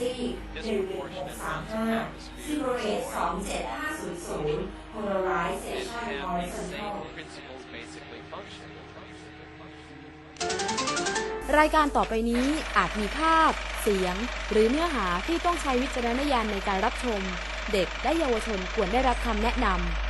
ซี่11635ซิโรเรต27500 polarization and how these horizontal same principles basically function. รายการต่อไปนี้อาจมีภาพ เสียง หรือเนื้อหาที่ต้องใช้วิจารณญาณในการรับชม เด็กและเยาวชนควรได้รับคำแนะนำ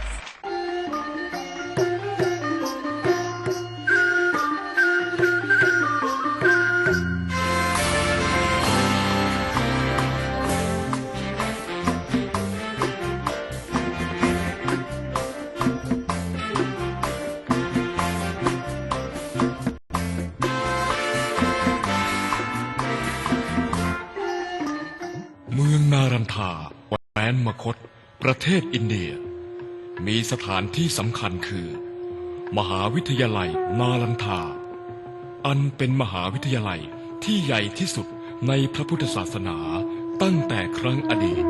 ว้นมคต ประเทศอินเดีย มีสถานที่สำคัญคือ มหาวิทยาลัยนารันทา อันเป็นมหาวิทยาลัยที่ใหญ่ที่สุดในพระพุทธศาสนาตั้งแต่ครั้งอดีต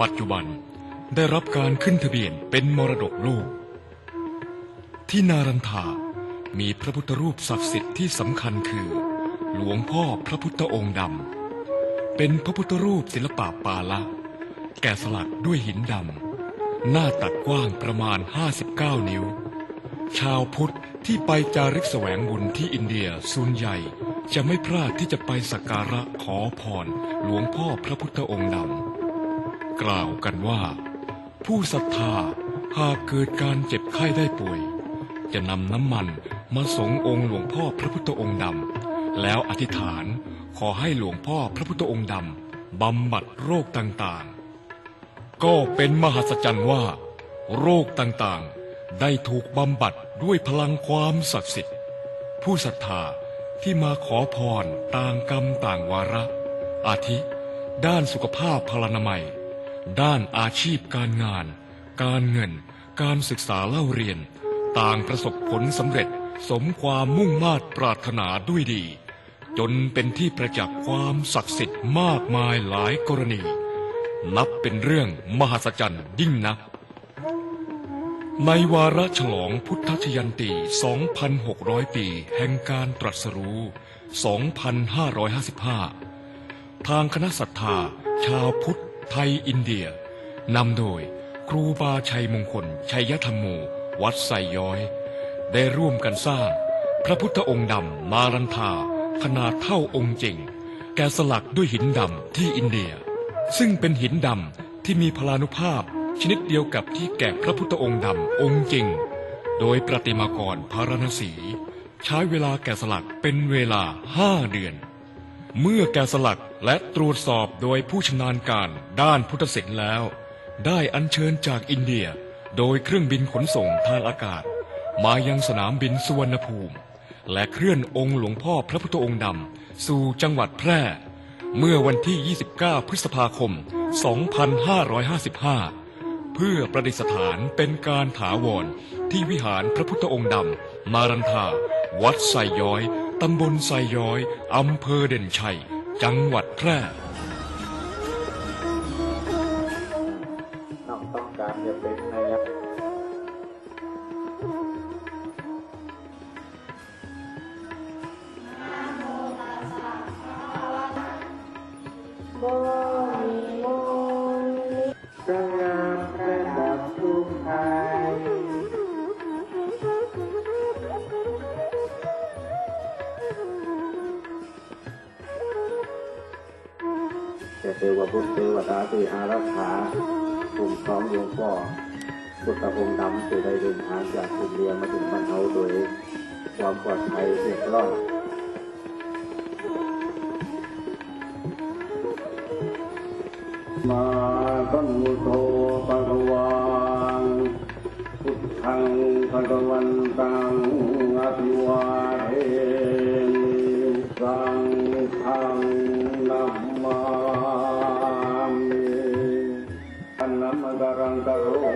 ปัจจุบันได้รับการขึ้นทะเบียนเป็นมรดกโลก ที่นารันทามีพระพุทธรูปศักดิ์สิทธิ์ที่สำคัญคือ หลวงพ่อพระพุทธองค์ดำ เป็นพระพุทธรูปศิลปะปาละ แกะสลักด้วยหินดำ หน้าตัดกว้างประมาณ 59 นิ้ว ชาวพุทธที่ไปจาริกแสวงบุญที่อินเดียส่วนใหญ่จะไม่พลาดที่จะไปสักการะขอพรหลวงพ่อพระพุทธองค์ดำ กล่าวกันว่า ผู้ศรัทธาหากเกิดการเจ็บไข้ได้ป่วย จะนำน้ำมันมาสงองค์หลวงพ่อพระพุทธองค์ดำแล้วอธิษฐานขอให้หลวงพ่อพระพุทธองค์ดำบำบัดโรคต่างๆ ก็เป็นมหัศจรรย์ว่า โรคต่างๆ ได้ถูกบำบัดด้วยพลังความศักดิ์สิทธิ์ ผู้ศรัทธาที่มาขอพรต่างกรรมต่างวาระ อาทิ ด้านสุขภาพพลานามัย ด้านอาชีพการงาน การเงิน การศึกษาเล่าเรียน ต่างประสบผลสำเร็จสมความมุ่งมา่ปรารถนาด้วยดี จนเป็นที่ประจักษ์ความศักดิ์สิทธิ์มากมายหลายกรณี นับเป็นเรื่องมหัศจรรย์ยิ่งนัก ในวาระฉลองพุทธชยันตี 2,600 ปีแห่งการตรัสรู้ 2,555 ทางคณะศรัทธา ชาวพุทธไทยอินเดียนำโดยครูบาชัยมงคล ชัยธรรมโม วัดไซย้อย ได้ร่วมกันสร้าง พระพุทธองค์ดำมารันทาขนาดเท่าองค์จริง แกสลักด้วยหินดำที่อินเดีย ซึ่งเป็นหินดำที่มีพลานุภาพชนิดเดียวกับที่แกะพระพุทธองค์ดำองค์จริง โดยประติมากรพารณสี ใช้เวลาแกะสลักเป็นเวลาห้าเดือน เมื่อแกะสลักและตรวจสอบโดยผู้ชำนาญการด้านพุทธศิลป์แล้ว ได้อัญเชิญจากอินเดีย โดยเครื่องบินขนส่งทางอากาศ มายังสนามบินสุวรรณภูมิ และเคลื่อนองค์หลวงพ่อพระพุทธองค์ดำสู่จังหวัดแพร่ เมื่อวันที่ 29 พฤษภาคม 2555 เพื่อประดิษฐานเป็นการถาวรที่วิหารพระพุทธองค์ดำมารันทา วัดไซย้อย ตำบลไซย้อย อำเภอเด่นชัย จังหวัดแพร่ ทวพุทธเทวดาที่อารักขาคุ้มครองหลวงพ่อพุทธองค์ดำที่ได้เดินทางจากอินเดียมาถึงบ้านเขาโดยความปลอดภัยเรียบร้อยมาตัมมุโตปะคะวังพุทธังภะคะวันตังอภิวาเทมิสัง ก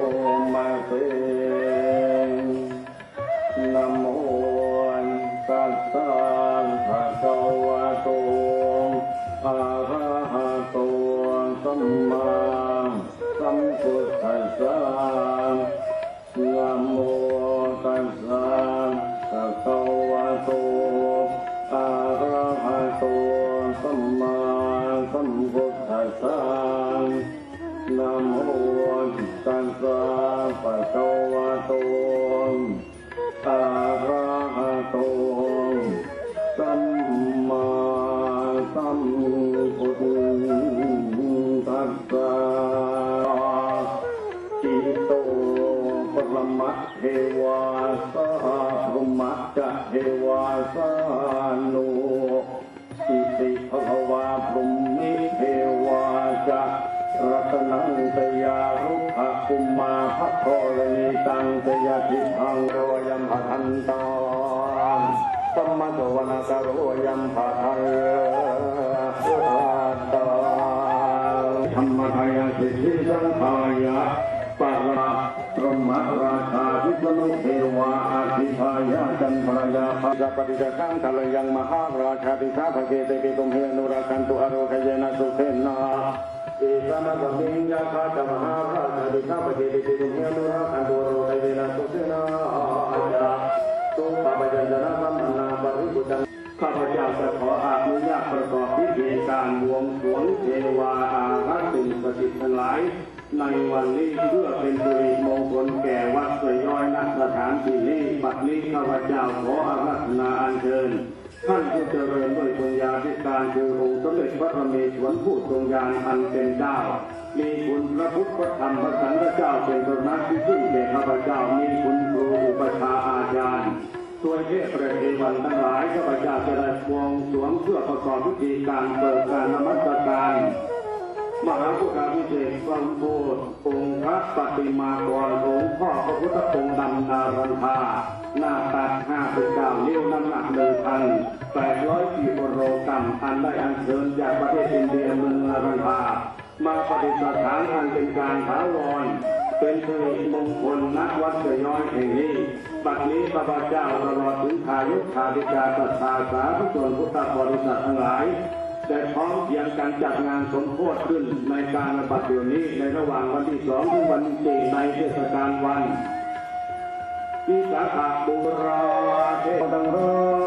รมัตเทวาสาพรหมจะเทวาสานุอิติภควาพรหมิเทวาจะรัตนังตยารุภะกุมมาภะโทรณีตังตยาทิพังโรยัมภทันตานสัมมาสวนาคโรยัมภทังตาธรรมทายาสิทธิสังขายะ นุเทวาอาทิพายาจันทรยาภาจปฏิจจังทะเลยังมหาราชาติสาภเกเตปิตุมเฮนุราคันตุอโรคเยนะสุเทนนาเอิสามะกมิงยาคาตมหาราชาติสาภเกเตปิตุมเฮนุราคันตุอโรคเยนะสุเทนาอาจาตุปปะจันจนะสัมมนาปริบุตังข้าพเจ้าจะขออานุญาตประกอบพิธีการบวงสรวงเทวาอารักษ์สิ่งศักดิ์สิทธิ์ทั้งหลาย ในวันนี้เพื่อเป็นสิริมงคลแก่วัดสวยย้อยณสถานที่นี้บัดนี้ข้าพเจ้าขออาราธนาอัญเชิญท่านผู้เจริญด้วยปัญญาธิการคือองค์สมเด็จพระธรรมเมศวรผู้ทรงญาณอันเป็นเจ้า มีคุณพระพุทธพระธรรมพระสังฆเจ้าเป็นบรมที่พึ่งแก่ข้าพเจ้ามีคุณครูอุปชาอาจารย์ตัวเทพประเทวันทั้งหลายข้าพเจ้าจะได้บวงสวงเพื่อประกอบพิธีการเปิดการนมัสการ มหาพุทธาพิเศษกวังโพธองค์พระปฏิมากรองค์พ่อพระพุทธองค์ดำนารันทาหน้าตัดห้าสิบเก้านิ้วน้ำหนักหนึ่งพันแปดร้อยกิโลกรัมอันได้อัญเชิญจากประเทศอินเดียเมืองนารันทามาปฏิสถานอันเป็นการถาวรเป็นสิริมงคลณวัดเสยย้อยแห่งนี้บัดนี้พระบาเจ้าตลอดถึงทายุทธาธิกาตัสาสาธุชนพุทธบริษัททั้งหลาย แต่พร้อมเพียงการจัดงานสมโพธิขึ้นในการระบาดเดี๋ยวนี้ในระหว่างวันที่สองถึงวันที่สี่ในเทศกาลวันวิสาขาบุราเทตังรอ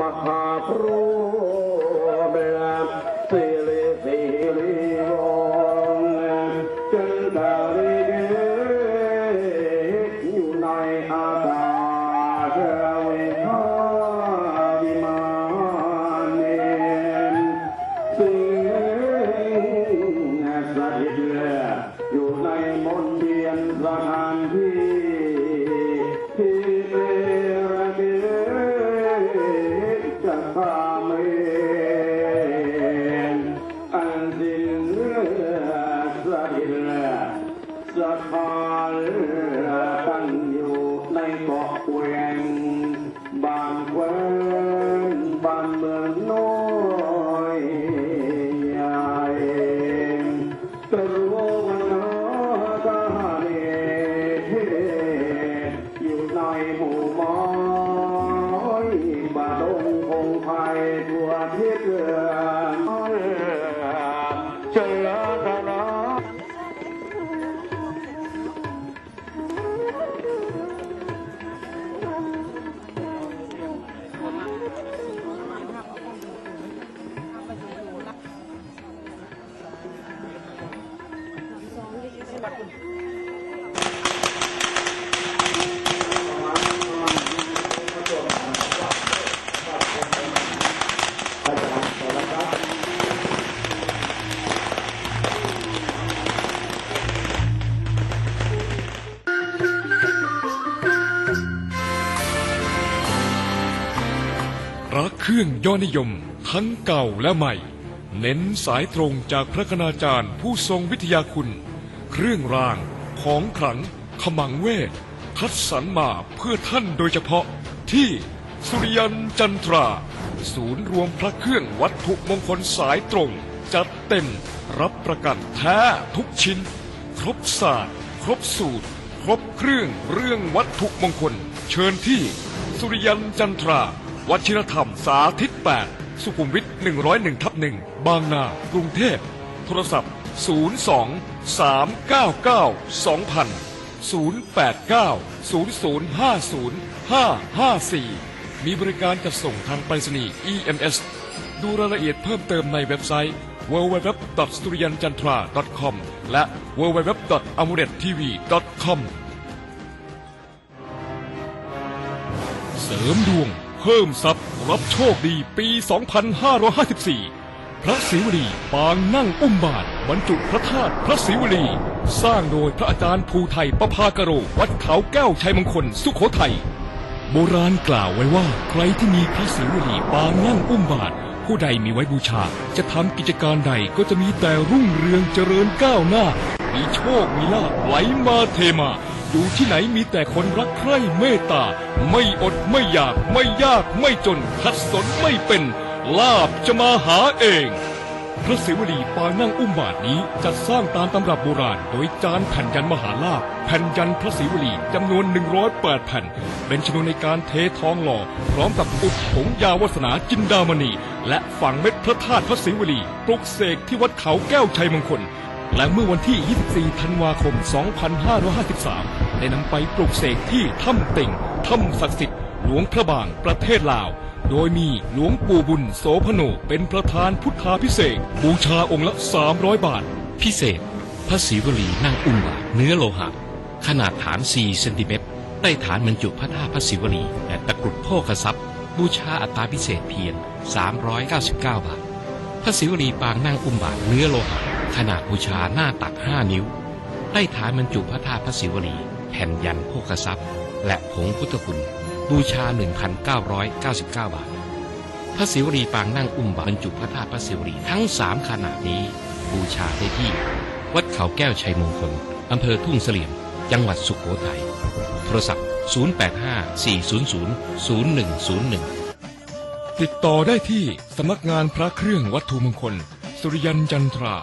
มหาพรุ เครื่องยอดนิยมทั้งเก่าและใหม่ เน้นสายตรงจากพระคณาจารย์ผู้ทรงวิทยาคุณ เครื่องรางของขลังขมังเวท คัดสรรมาเพื่อท่านโดยเฉพาะที่สุริยันจันทรา ศูนย์รวมพระเครื่องวัตถุมงคลสายตรง จัดเต็มรับประกันแท้ทุกชิ้น ครบศาสตร์ ครบสูตร ครบเครื่องเรื่องวัตถุมงคล เชิญที่สุริยันจันทรา วัชิรธรรมสาธิต 8 สุขุมวิท 101ทับหนึ่งบางนา กรุงเทพ โทรศัพท์ 02 399 2000 0890050554 มีบริการจัดส่งทางไปรษณีย์ EMS ดูรายละเอียดเพิ่มเติมในเว็บไซต์ www.sturiyanjantra.com และ www.amulettv.com เสริมดวง เพิ่มทรัพย์รับโชคดีปี 2554 พระศิวลีปางนั่งอุ้มบาทบรรจุพระธาตุพระศิวลี สร้างโดยพระอาจารย์ภูไทยประภากโร วัดเขาแก้วชัยมงคลสุขโขทัย โบราณกล่าวไว้ว่าใครที่มีพระศิวลีปางนั่งอุ้มบาท ผู้ใดมีไว้บูชา จะทำกิจการใดก็จะมีแต่รุ่งเรืองเจริญก้าวหน้า มีโชคมีลาภไหลมาเทมา อยู่ที่ไหนมีแต่คนรักใคร่เมตตา ไม่อดไม่อยากไม่ยากไม่จนขัดสนไม่เป็น ลาบจะมาหาเอง พระศิวลีปานั่งอุ้มบาทนี้จัดสร้างตามตำรับโบราณ โดยจานแผ่นยันมหาลาภแผ่นยันพระศิวลีจำนวน 108แผ่น เป็นชนวนในการเททองหล่อ พร้อมกับอุดผงยาวัสนาจินดามณี และฝังเม็ดพระธาตุพระศิวลีปลุกเสกที่วัดเขาแก้วชัยมงคล และเมื่อวันที่ 24 ธันวาคม 2553 ได้นำไปปลูกเสกที่ถ้ำติ่ง ถ้ำศักดิ์สิทธิ์ หลวงพระบาง ประเทศลาว โดยมีหลวงปู่บุญโสพโนเป็นประธานพุทธาพิเศษ บูชาองค์ละ 300 บาท พิเศษ พระศรีวลีนั่งอุ้มบาทเนื้อโลหะ ขนาดฐาน 4 เซนติเมตรได้ฐานบรรจุพระธาตุพระศิวลีและตะกรุดโภคทรัพย์ บูชาอัตราพิเศษเพียง 399 บาท พระศิวลีปางนั่งอุ้มบาทเนื้อโลหะ ขนาดบูชาหน้าตัก5นิ้วได้ฐานบรรจุพระธาตุพระศิวลี แผ่นยันโภคทรัพย์ และผงพุทธคุณ บูชา 1,999 บาท พระศิวลีปางนั่งอุ้มบาทบรรจุพระธาตุพระศิวลีทั้งสามขนาดนี้ บูชาได้ที่ วัดเขาแก้วชัยมงคลอำเภอทุ่งเสลี่ยม จังหวัดสุขโขทัยโทรศัพท์ 085-400-0101ติดต่อได้ที่สำนักงานพระเครื่องวัตถุมงคล สุริยันจันทรา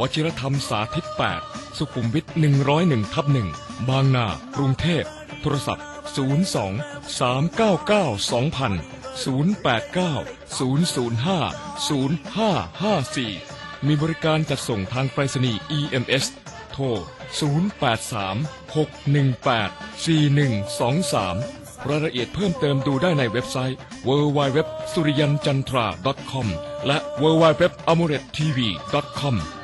วชิรธรรมสาธิต 8 สุขุมวิท 101ทับ1บางนา กรุงเทพ โทรศัพท์ 02 399 2000 089 005 0554 มีบริการจัดส่งทางไปรษณีย์ EMS โทร 083 618 4123 รายละเอียดเพิ่มเติมดูได้ในเว็บไซต์ www s u r i y a n c h a n t r a com และ www amulettv com ก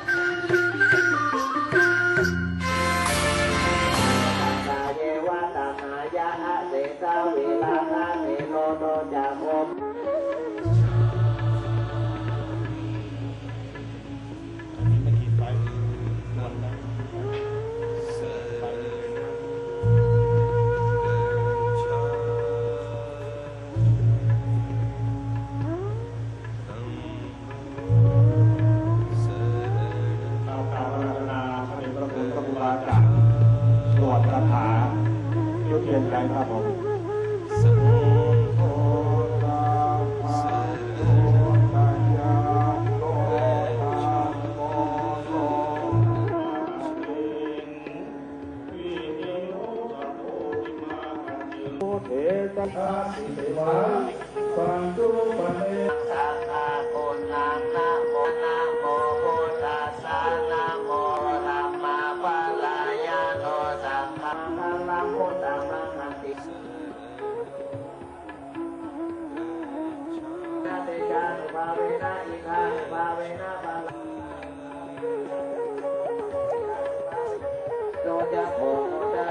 โนจะโพโนจะ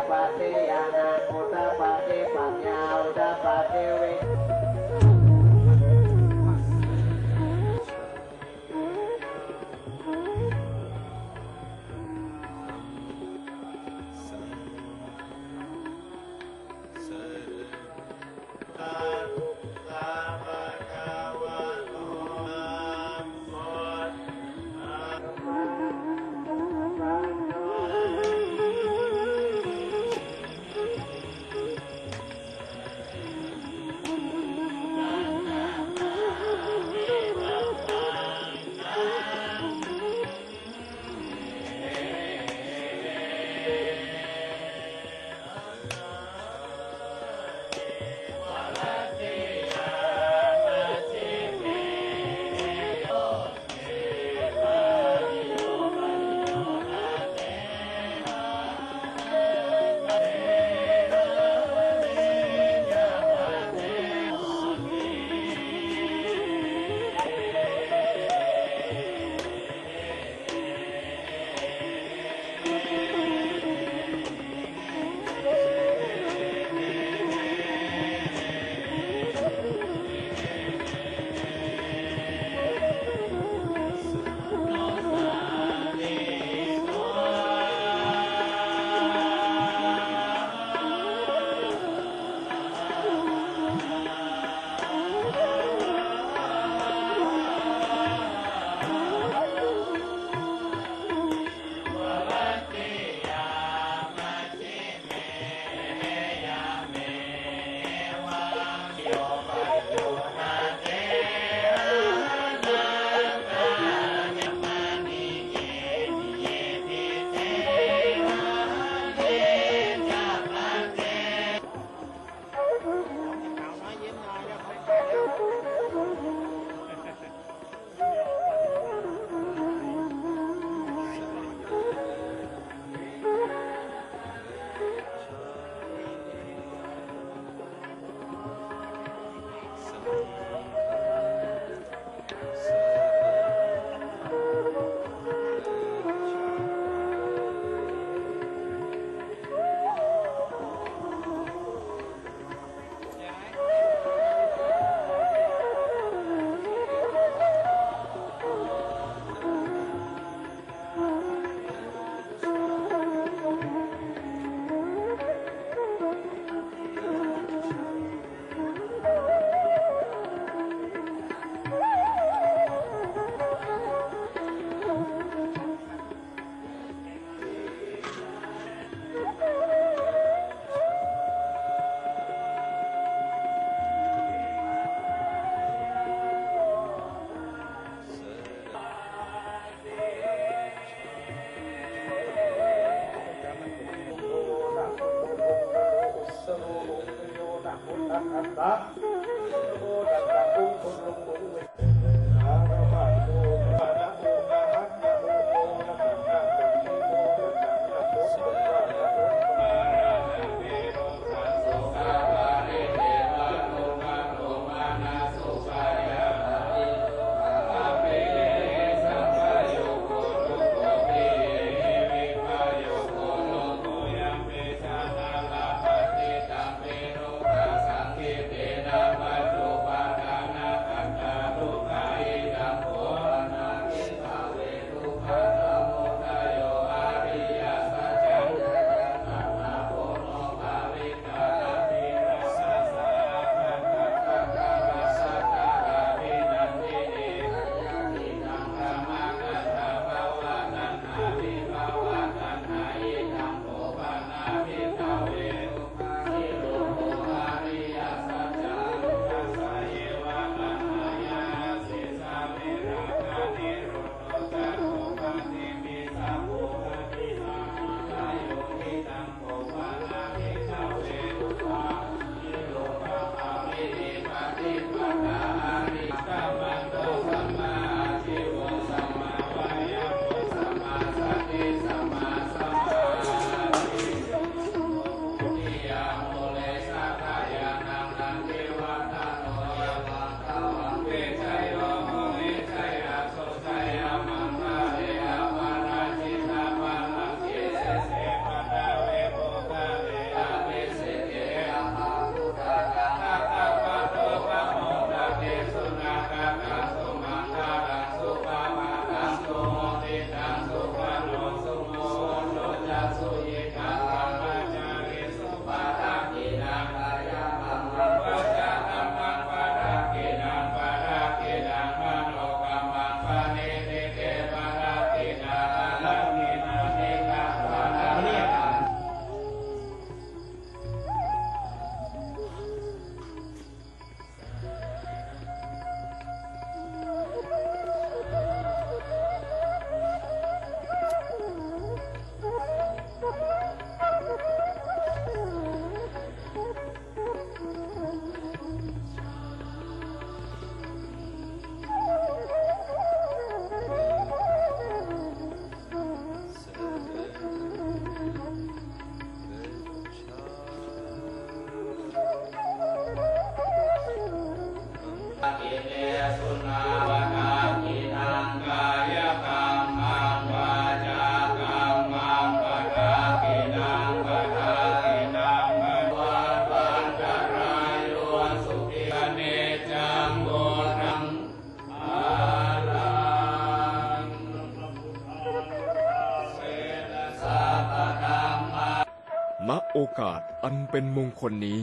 อกาสอันเป็นมงคลนี้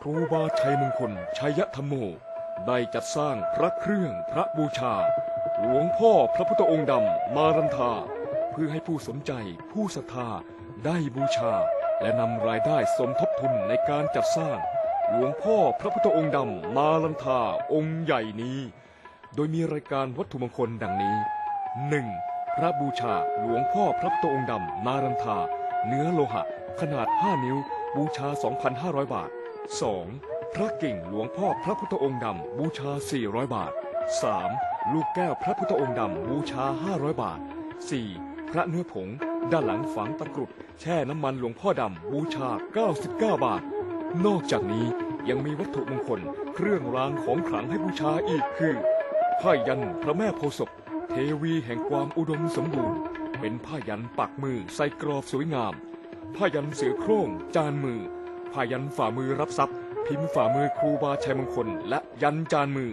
ครูบาชัยมงคลชัยธรรมโม ได้จัดสร้างพระเครื่องพระบูชา หลวงพ่อพระพุทธองค์ดำมารันทา เพื่อให้ผู้สนใจผู้ศรัทธาได้บูชา และนำรายได้สมทบทุนในการจัดสร้าง หลวงพ่อพระพุทธองค์ดำมาลันทาองค์ใหญ่นี้ โดยมีรายการวัตถุมงคลดังนี้ 1. พระบูชาหลวงพ่อพระพุทธองค์ดำนารันทาเนื้อโลหะ ขนาด 5 นิ้ว บูชา 2,500 บาท 2. พระกิ่งหลวงพ่อพระพุทธองค์ดำบูชา 400 บาท 3. ลูกแก้วพระพุทธองค์ดำบูชา 500 บาท 4. พระเนื้อผง ด้านหลังฝังตะกรุด แช่น้ำมันหลวงพ่อดำบูชา 99 บาท นอกจากนี้ยังมีวัตถุมงคล เครื่องรางของขลังให้บูชาอีกคือผ้ายันพระแม่โพศพเทวีแห่งความอุดมสมบูรณ์ เป็นผ้ายันปักมือใส่กรอบสวยงาม ผ้ายันเสือโคร่ง จานมือ ผ้ายันฝ่ามือรับทรัพย์ พิมพ์ฝ่ามือครูบาชัยมงคล และยันจานมือ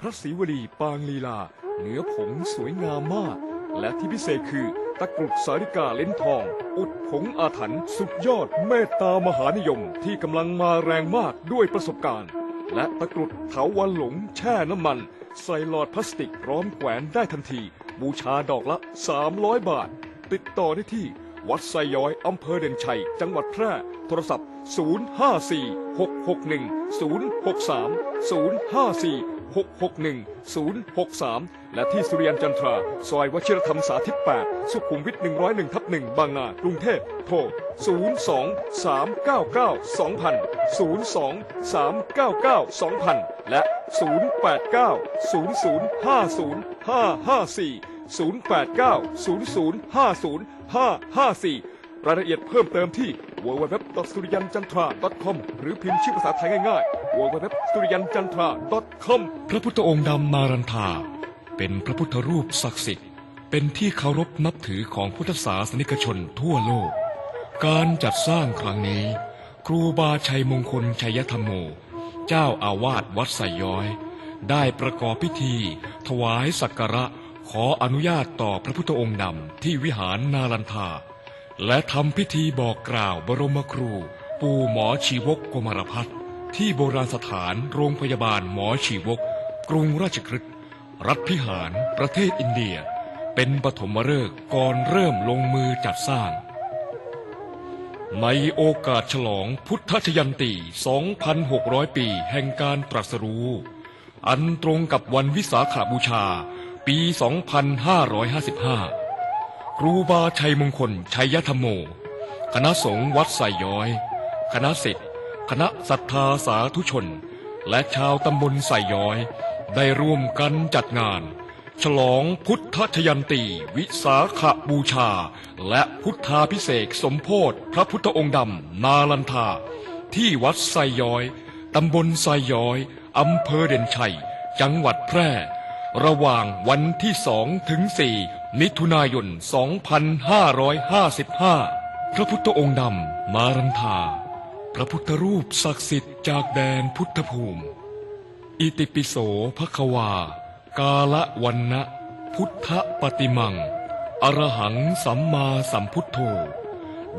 พระศรีวลีปางลีลา เนื้อผงสวยงามมาก และที่พิเศษคือตะกรุดสาริกาเล่นทอง อุดผงอาถรรพ์สุดยอดเมตตามหานิยมที่กำลังมาแรงมากด้วยประสบการณ์ และตะกรุดเถาวันหลงแช่น้ำมัน ใส่หลอดพลาสติกพร้อมแขวนได้ทันที บูชาดอกละ 300 บาท ติดต่อได้ที่ วัดไซย้อย อำเภอเด่นชัย จังหวัดแพร่ โทรศัพท์ 054 661 063 054 661 063 และที่สุริยันจันทรา ซอยวชิรธรรมสาธิต 8 สุขุมวิท 101ทับ1บางนา กรุงเทพ โทร 02 399 2000 02 399 2000 และ 089 0050 554 089 0050 554 รายละเอียดเพิ่มเติมที่ www. สุริยันจันทรา .com หรือพิมพ์ชื่อภาษาไทยง่ายๆ www. สุริยันจันทรา .com พระพุทธองค์ดำนารันทาเป็นพระพุทธรูปศักดิ์สิทธิ์ เป็นที่เคารพนับถือของพุทธศาสนิกชนทั่วโลก การจัดสร้างครั้งนี้ ครูบาชัยมงคลชัยธรรมโม เจ้าอาวาสวัดไซย้อย ได้ประกอบพิธี ถวายสักการะ ขออนุญาตต่อพระพุทธองค์ดำที่วิหารนารันทา และทำพิธีบอกกล่าวบรมครู ปู่หมอชีวกกมารพัฒน์ที่โบราณสถานโรงพยาบาลหมอชีวก กรุงราชคฤห์รัฐพิหาร ประเทศอินเดีย เป็นปฐมฤกษ์ก่อนเริ่มลงมือจัดสร้าง ในโอกาสฉลองพุทธชยันตี 2,600 ปีแห่งการตรัสรู้ อันตรงกับวันวิสาขาบูชา ปี 2555 ครูบาชัยมงคล ชัยธรรมโม คณะสงฆ์วัดไซย้อย คณะศิษย์คณะศรัทธาสาธุชน และชาวตำบลไซย้อย ได้ร่วมกันจัดงาน ฉลองพุทธชยันตี วิสาขบูชา และพุทธาพิเศษสมโพธิพระพุทธองค์ดำนาลันทา ที่วัดไซย้อย ตำบลไซย้อย อำเภอเด่นชัย จังหวัดแพร่ ระหว่างวันที่สองถึงสี่มิถุนายน 2555 พระพุทธองค์ดำมารันทาพระพุทธรูปศักดิ์สิทธิ์จากแดนพุทธภูมิ อิติปิโสภควา กาละวันนะพุทธปฏิมัง อรหังสัมมาสัมพุทโธ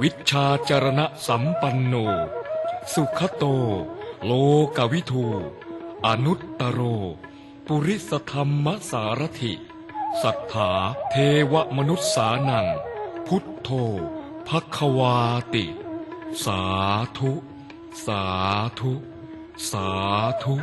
วิชชาจารณะสัมปันโน สุขโต โลกวิทู อนุตตโร ปุริสธรรมสารถิ สัทธาเทวมนุษย์สานัง พุทโธภควาติ สาธุ สาธุ สาธุ